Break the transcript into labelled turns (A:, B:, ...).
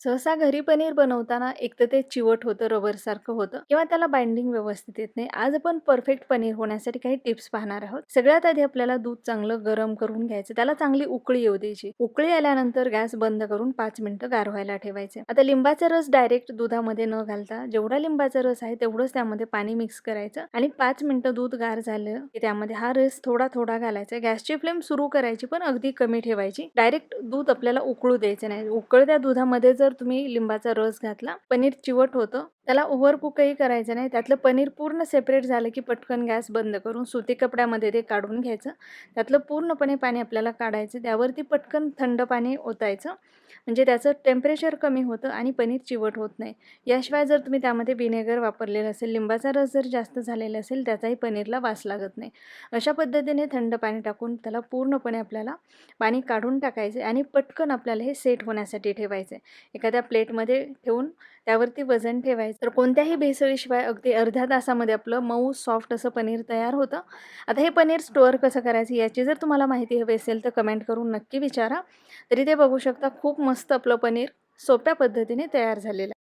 A: सहसा घरी पनीर बनवताना एक तर ते चिवट होतं रबरसारखं होतं किंवा त्याला बाइंडिंग व्यवस्थित येत नाही. आज आपण परफेक्ट पनीर होण्यासाठी काही टिप्स पाहणार आहोत. सगळ्यात आधी आपल्याला दूध चांगलं गरम करून घ्यायचं. त्याला चांगली उकळी येऊ द्यायची. उकळी आल्यानंतर गॅस बंद करून पाच मिनिटं गारवायला ठेवायचे. आता लिंबाचा रस डायरेक्ट दुधामध्ये न घालता जेवढा लिंबाचा रस आहे तेवढंच त्यामध्ये पाणी मिक्स करायचं आणि पाच मिनिटं दूध गार झालं की त्यामध्ये हा रस थोडा थोडा घालायचा. गॅसची फ्लेम सुरू करायची पण अगदी कमी ठेवायची. डायरेक्ट दूध आपल्याला उकळू द्यायचं नाही. उकळत्या दुधामध्ये जर तुम्ही लिंबाचा रस घातला पनीर चिवट होतं त्याला ओव्हर कुकही करायचं नाही. त्यातलं पनीर पूर्ण सेपरेट झालं की पटकन गॅस बंद करून सुती कपड्यामध्ये ते काढून घ्यायचं. त्यातलं पूर्णपणे पाणी आपल्याला काढायचं. त्यावरती पटकन थंड पाणी ओतायचं. म्हणजे त्याचं टेम्परेचर कमी होतं आणि पनीर चिवट होत नाही. याशिवाय जर तुम्ही त्यामध्ये विनेगर वापरलेलं असेल लिंबाचा रस जर जास्त झालेला असेल त्याचाही पनीरला वास लागत नाही. अशा पद्धतीने थंड पाणी टाकून त्याला पूर्णपणे आपल्याला पाणी काढून टाकायचे आणि पटकन आपल्याला हे सेट होण्यासाठी ठेवायचे एखाद्या प्लेटमध्ये ठेवून त्यावरती वजन ठेवायचं. तर कोणत्याही भेसळीशिवाय अगदी अर्ध्या तासामध्ये आपलं मऊ सॉफ्ट असं पनीर तयार होतं. आता हे पनीर स्टोअर कसं करायचं याची जर तुम्हाला माहिती हवी असेल तर कमेंट करून नक्की विचारा. तरी ते बघू शकता खूप मस्त आपलं पनीर सोप्या पद्धतीने तयार झालेलं